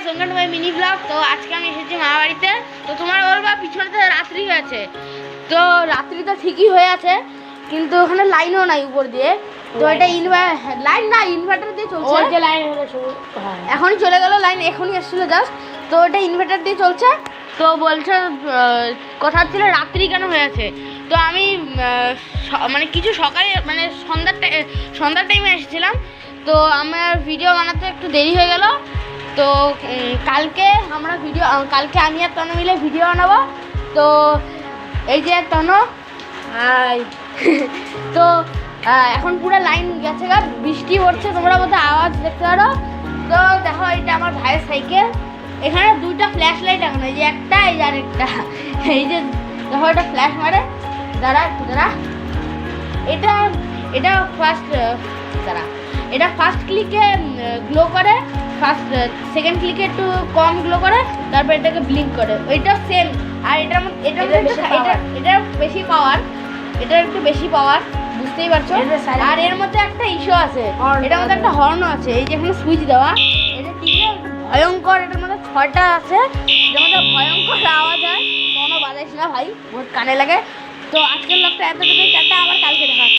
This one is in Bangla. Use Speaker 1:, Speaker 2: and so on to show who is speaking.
Speaker 1: Guys welcome to my mini blog. তো আজকে আমি এসেছি মা বাড়িতে। তো তোমার বলবা পিছনে তো রাত্রি হয়েছে। তো রাত্রি তো ঠিকই হয়ে আছে কিন্তু ওখানে লাইনও নাই উপর দিয়ে। তো এটা ইনভার লাইন না ইনভার্টার দিয়ে চলছে।
Speaker 2: যে লাইন হ্যাঁ।
Speaker 1: এখনই চলে গেল লাইন এখনই এসেছিল জাস্ট তো এটা ইনভার্টার দিয়ে চলছে। তো বলছে কথা হচ্ছিল রাত্রি কেন হয়ে আছে তো আমি মানে কিছু সকালে মানে সন্ধ্যার সন্ধ্যার টাইমে এসেছিলাম। তো আমার ভিডিও বানাতে একটু দেরি হয়ে গেল। তো কালকে আমরা ভিডিও কালকে আমি আর তনু মিলে ভিডিও বানাবো। তো, এই যে তনু তো এখন পুরো লাইন গেছে গা, বৃষ্টি পড়ছে, তোমরা বোধহয় আওয়াজ দেখতে পারো। তো, দেখো, এটা আমার ভাইয়ের সাইকেল এখানে দুইটা ফ্ল্যাশ লাইট এখন, এই যে একটা, এই যে আরেকটা। এই যে, দেখো, এটা ফ্ল্যাশ মারে। দাঁড়া, একটু দাঁড়া। এটা এটা ফার্স্ট দাঁড়া। এটা ফার্স্ট ক্লিকে গ্লো করে। ফার্স্ট সেকেন্ড ক্লিকে একটু কম গ্লো করে তারপর এটাকে ব্লিঙ্ক করে। ওইটা সেম আর এটার মধ্যে এটার মধ্যে
Speaker 2: বেশি
Speaker 1: এটা বেশি পাওয়ার এটার একটু বেশি পাওয়ার বুঝতেই পারছ? আর এর মধ্যে একটা ইস্যু আছে। এটার মধ্যে একটা হর্ন আছে। এই যে এখানে সুইচ দেওয়া এটা টিপে ভয়ঙ্কর এটার মধ্যে ছয়টা আছে। এটার মধ্যে ভয়ঙ্কর আওয়াজ হয়। কোনো বাজাইস না ভাই বহুত কানে লাগে। তো আজকের লোকটা এতটুকুই। টাটা আবার কালকে দেখা।